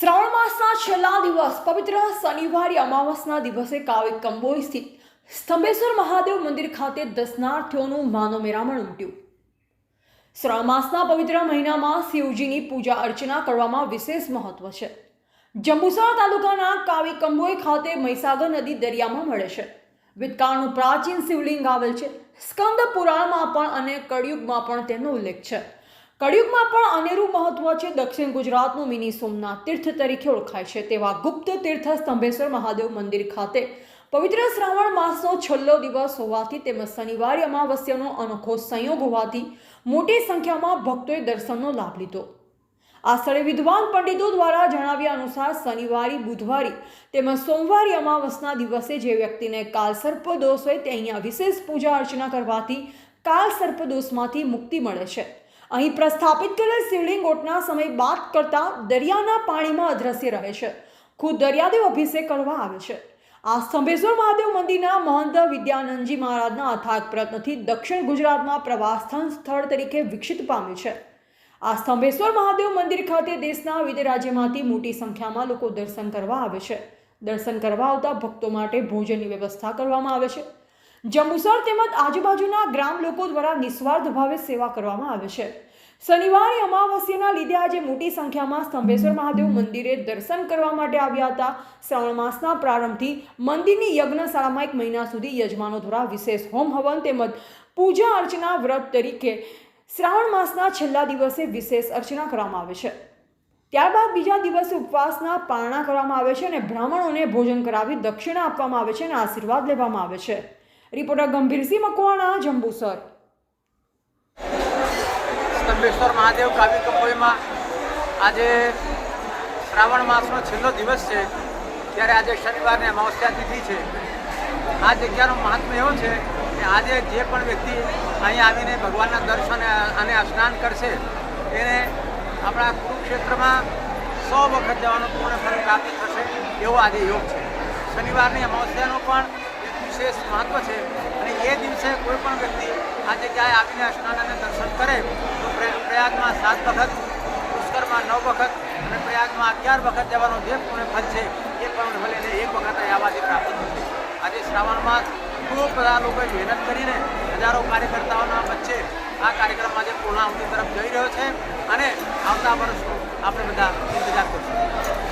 શ્રાવણ માસના છેલ્લા દિવસ, પવિત્ર શનિવારે અમાવસના દિવસે કાવે કંબોઈ સ્થિત સ્તંભેશ્વર મહાદેવ મંદિર ખાતે દર્શનાર્થીઓનું માનો મેરામણ ઉમટ્યું. શ્રાવણ માસના પવિત્ર મહિનામાં શિવજીની પૂજા અર્ચના કરવામાં વિશેષ મહત્વ છે. જંબુસર તાલુકાના કાવી કંબોઈ ખાતે મહીસાગર નદી દરિયામાં મળે છે. વિતકાળનું પ્રાચીન શિવલિંગ આવેલ છે. સ્કંદ પુરાણમાં પણ અને કળિયુગમાં પણ તેનો ઉલ્લેખ છે. કળિયુગમાં પણ અનેરું મહત્વ છે દક્ષિણ ગુજરાતનું મિની સોમનાથ તીર્થ તરીકે ઓળખાય છે. તેવા ગુપ્ત તીર્થ સ્તંભેશ્વર મહાદેવ મંદિર ખાતે પવિત્ર શ્રાવણ માસનો છેલ્લો દિવસ હોવાથી તેમજ શનિવારે અમાવસ્યાનો અનોખો સંયોગ હોવાથી મોટી સંખ્યામાં ભક્તોએ દર્શનનો લાભ લીધો. આ સ્થળે વિદ્વાન પંડિતો દ્વારા જણાવ્યા અનુસાર શનિવારી, બુધવારી તેમજ સોમવારી અમાવસના દિવસે જે વ્યક્તિને કાલ સર્પદોષ હોય તે અહીંયા વિશેષ પૂજા અર્ચના કરવાથી કાલ સર્પદોષમાંથી મુક્તિ મળે છે. અહીં પ્રસ્થાપિત કરેલ શિવલિંગ ઓટના સમય બાદ કરતા દરિયાના પાણીમાં અદ્રશ્ય રહે છે. ખુદ દરિયાદેવ અભિષેક કરવા આવે છે. આ સ્તંભેશ્વર મહાદેવ મંદિરના મહંત વિદ્યાનંદજી મહારાજના અથાગ પ્રયત્નથી દક્ષિણ ગુજરાતમાં પ્રવાસસ્થાન સ્થળ તરીકે વિકસિત પામ્યું છે. આ સ્તંભેશ્વર મહાદેવ મંદિર ખાતે દેશના વિવિધ રાજ્યમાંથી મોટી સંખ્યામાં લોકો દર્શન કરવા આવે છે. દર્શન કરવા આવતા ભક્તો માટે ભોજનની વ્યવસ્થા કરવામાં આવે છે. જંબુસર તેમજ આજુબાજુના ગ્રામ લોકો દ્વારા નિસ્વાર્થ ભાવે સેવા કરવામાં આવે છે. શનિવારે અમાવસ્યાના લીધે આજે મોટી સંખ્યામાં સ્તંભેશ્વર મહાદેવ મંદિરે દર્શન કરવા માટે આવ્યા હતા. શ્રાવણ માસના પ્રારંભથી મંદિરની યજ્ઞશાળામાં એક મહિના સુધી યજમાનો દ્વારા વિશેષ હોમ હવન તેમજ પૂજા અર્ચના વ્રત તરીકે શ્રાવણ માસના છેલ્લા દિવસે વિશેષ અર્ચના કરવામાં આવે છે. ત્યારબાદ બીજા દિવસે ઉપવાસના પારણા કરવામાં આવે છે અને બ્રાહ્મણોને ભોજન કરાવી દક્ષિણા આપવામાં આવે છે અને આશીર્વાદ લેવામાં આવે છે. રિપોર્ટર ગંભીરસિંહ મકવાણા, જંબુસર. સ્તંભેશ્વર મહાદેવ કાવ્ય કંપોઈમાં આજે શ્રાવણ માસનો છેલ્લો દિવસ છે, ત્યારે આજે શનિવારની અમાવસ્યા તિથિ છે. આ જગ્યાનો મહાત્મ્ય એવો છે કે આજે જે પણ વ્યક્તિ અહીં આવીને ભગવાનના દર્શન અને સ્નાન કરશે, એને આપણા કુરુક્ષેત્રમાં સો વખત જવાનું પૂર્ણ ફળ પ્રાપ્ત થશે એવો આજે યોગ છે. શનિવારની અમાવસ્યાનો પણ વિશેષ મહત્વ છે. અને એ દિવસે કોઈ પણ વ્યક્તિ આ જગ્યાએ આવીને અને દર્શન કરે, તો પ્રયા- પ્રયાગમાં સાત વખત, પુષ્કરમાં નવ વખત અને પ્રયાગમાં અગિયાર વખત જવાનો જે પૂર્ણ ફલ છે, એ પણ ભલે એને એક વખત આવવાથી પ્રાપ્ત થશે આજે શ્રાવણમાં ખૂબ બધા લોકોએ મહેનત કરીને હજારો કાર્યકર્તાઓના વચ્ચે આ કાર્યક્રમ આજે પૂર્ણાહુતિ તરફ જઈ રહ્યો છે અને આવતા વર્ષનો આપણે બધા ઇંતજાર કરશું.